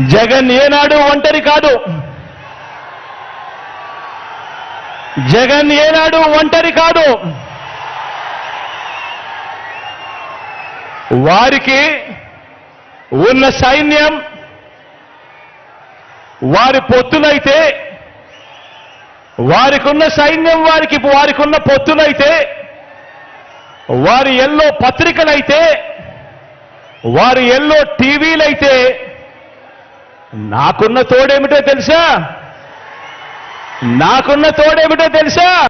జగన్ ఏనాడు ఒంటరి కాదు. జగన్ ఏనాడు ఒంటరి కాదు. వారికి ఉన్న సైన్యం వారి పొత్తులైతే వారికి ఉన్న సైన్యం వారికి వారికి ఉన్న పొత్తులైతే వారి ఎల్లో పత్రికలైతే వారి ఎల్లో టీవీలైతే నాకున్న తోడేమిటో తెలుసా? నాకున్న తోడేమిటో తెలుసా?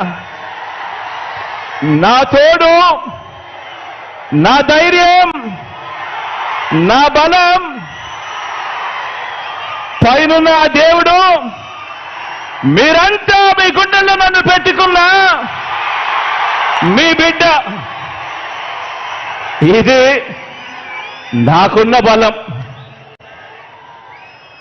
నా తోడు నా ధైర్యం నా బలం పైనున్న ఆ దేవుడు మీరంతా మీ గుండెల్లో నన్ను పెట్టుకున్నా మీ బిడ్డ. ఇది నాకున్న బలం.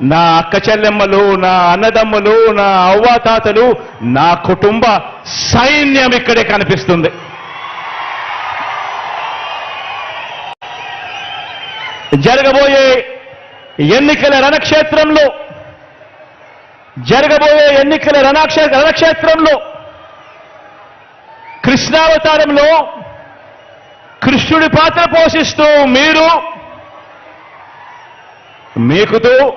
నా అక్క చెల్లెమ్మలు నా అన్నదమ్ములు నా అవ్వాతాతలు నా కుటుంబ సైన్యం ఇక్కడే కనిపిస్తుంది. జరగబోయే ఎన్నికల రణక్షేత్రంలో జరగబోయే ఎన్నికల రణక్ష రణక్షేత్రంలో కృష్ణావతారంలో కృష్ణుడి పాత్ర పోషిస్తూ మీరు మీకుతో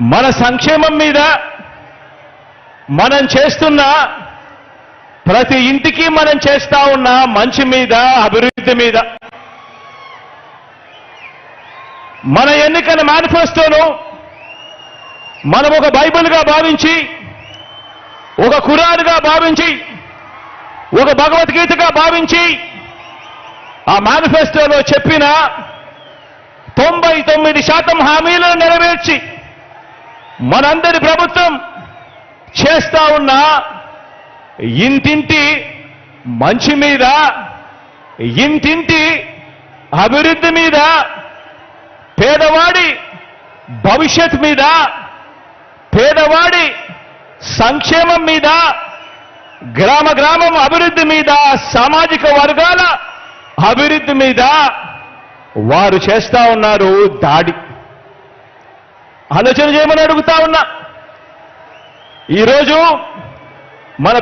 మన సంక్షేమం మీద మనం చేస్తున్న ప్రతి ఇంటికి మనం చేస్తా ఉన్న మంచి మీద అభివృద్ధి మీద. మన ఎన్నికల మేనిఫెస్టోను మనం ఒక బైబిల్గా భావించి ఒక కురాన్గా భావించి ఒక భగవద్గీతగా భావించి ఆ మేనిఫెస్టోలో చెప్పిన తొంభై తొమ్మిది శాతం హామీలను నెరవేర్చి మనందరి ప్రభుత్వం చేస్తా ఉన్న ఇంటింటి మంచి మీద ఇంటింటి అభివృద్ధి మీద పేదవాడి భవిష్యత్ మీద పేదవాడి సంక్షేమం మీద గ్రామ గ్రామం అభివృద్ధి మీద సామాజిక వర్గాల అభివృద్ధి మీద వారు చేస్తా ఉన్నారు దాడి. ఆలోచన చేయమని అడుగుతా ఉన్నా. ఈరోజు మన